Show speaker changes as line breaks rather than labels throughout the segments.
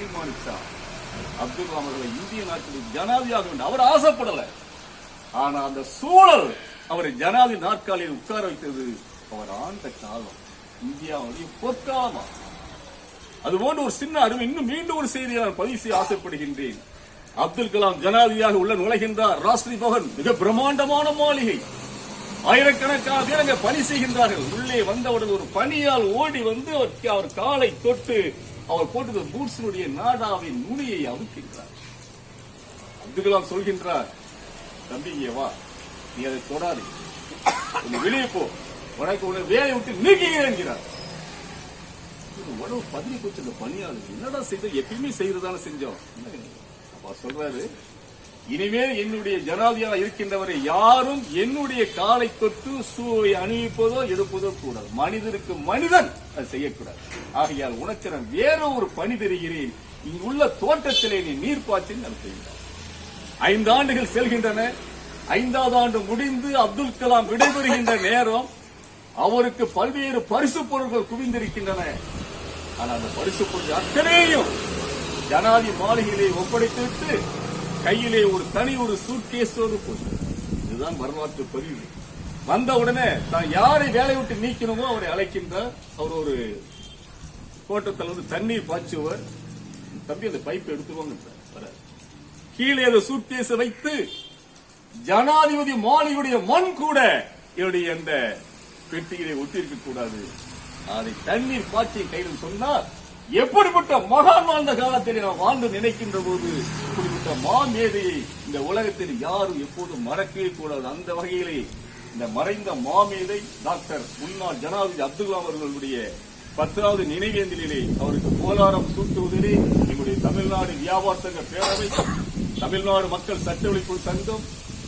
தீர்மானித்தார் அப்துல் கலாம் அவர்களை இந்திய நாட்டில் ஜனாதியாக வேண்டும் அவர் ஆசைப்படல. ஆனா அந்த சூழல் அவரை ஜனாதி நாற்காலியில் உட்கார வைத்தது அவர் ஆண்ட காலம் இந்தியாவுடைய பொற்காலமா? அதுபோன்ற ஒரு சின்ன அருமை இன்னும் மீண்டும் ஒரு செய்தியை நான் பதிவு செய்ய ஆசைப்படுகின்றேன். அப்துல் கலாம் ஜனாதியாக உள்ள நுழைகின்றார். ராஷ்டிரி பவன் மிக பிரம்மாண்டமான மாளிகை. ஆயிரக்கணக்கான பேர் அங்கே பணி செய்கின்றார்கள். உள்ளே வந்தவுடன் ஒரு பணியால் ஓடி வந்து அவர் காலை தொட்டு அவர் போட்டது பூட்ஸினுடைய நாடாவின் நுனியை அமுக்கின்றார். அப்துல் கலாம் சொல்கின்றார் தம்பி வா. நீ அதை தொடாது. வெளியே போ. உனக்கு உன வேலையை விட்டு நீக்குகிறேன் என்கிறார். உடம்பு பதினி போச்சு அந்த பணியாளர் என்னடா செய்த? எப்பயுமே செய்யறதான செஞ்சோம். அப்ப சொல்றாரு இனிமேல் என்னுடைய ஜனாதியாக இருக்கின்றவரை யாரும் என்னுடைய காலை தொட்டு சூவை அணிவிப்பதோ எடுப்பதோ கூடாது. மனிதருக்கு மனிதன் அது செய்யக்கூடாது. ஆகையால் உனக்கு நான் வேற ஒரு பணி தெரிகிறேன். இங்குள்ள தோட்டத்திலே நீ நீர் பாய்ச்சி நடத்துகிறார் ஐந்து ஆண்டுகள் செல்கின்றன. ஐந்தாவது ஆண்டு முடிந்து அப்துல் கலாம் விடைபெறுகின்ற நேரம் அவருக்கு பல்வேறு பரிசு பொருட்கள் குவிந்திருக்கின்றன. ஆனால் அந்த பரிசு பொருள் அத்தனையும் ஜனாதி மாளிகையிலே ஒப்படைத்துவிட்டு கையிலே ஒரு தனி ஒரு சூட்கேஸோடு போச்சு இதுதான் வரலாற்று பதிவு. வந்த உடனே தான் யாரை வேலை விட்டு நீக்கணுமோ அவரை அழைக்கின்றார். அவர் ஒரு தோட்டத்தில் வந்து தண்ணீர் பாய்ச்சுவர். தம்பி அந்த பைப் எடுத்துருவாங்க வர கீழே அந்த சூட்கேஸை வைத்து ஜனாதிபதி மாளிகையுடைய மண் கூட என்னுடைய அந்த பெட்டியிலே ஒட்டியிருக்க கூடாது அதை தண்ணீர் பாய்ச்சி கையில் சொன்னார். எப்படிப்பட்ட மகான் வாழ்ந்த காலத்தில் நாம் வாழ்ந்து நினைக்கின்ற போது இப்படிப்பட்ட மாமேதையை இந்த உலகத்தில் யாரும் எப்போதும் மறக்கவே கூடாது. அந்த வகையிலே இந்த மறைந்த மாமேதை டாக்டர் முன்னாள் ஜனாதிபதி அப்துல் அவர்களுடைய பத்தாவது நினைவேந்தலிலே அவருக்கு கோலாரம் சூட்டுவதிலே எங்களுடைய தமிழ்நாடு வியாபார சங்க பேரவை தமிழ்நாடு மக்கள் சட்ட ஒழிப்பு சங்கம்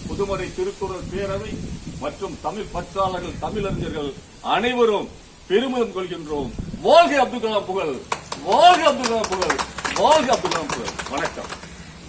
புதுமறை திருக்குறள் பேரவை மற்றும் தமிழ் பற்றாளர்கள் தமிழறிஞர்கள் அனைவரும் பெருமிதம் கொள்கின்றோம். வாழ்க அப்துல் கலாம் புகழ். வாழ்க அப்துல் கலாம் புகழ் வாழ்க அப்துல் கலாம் புகழ் வணக்கம்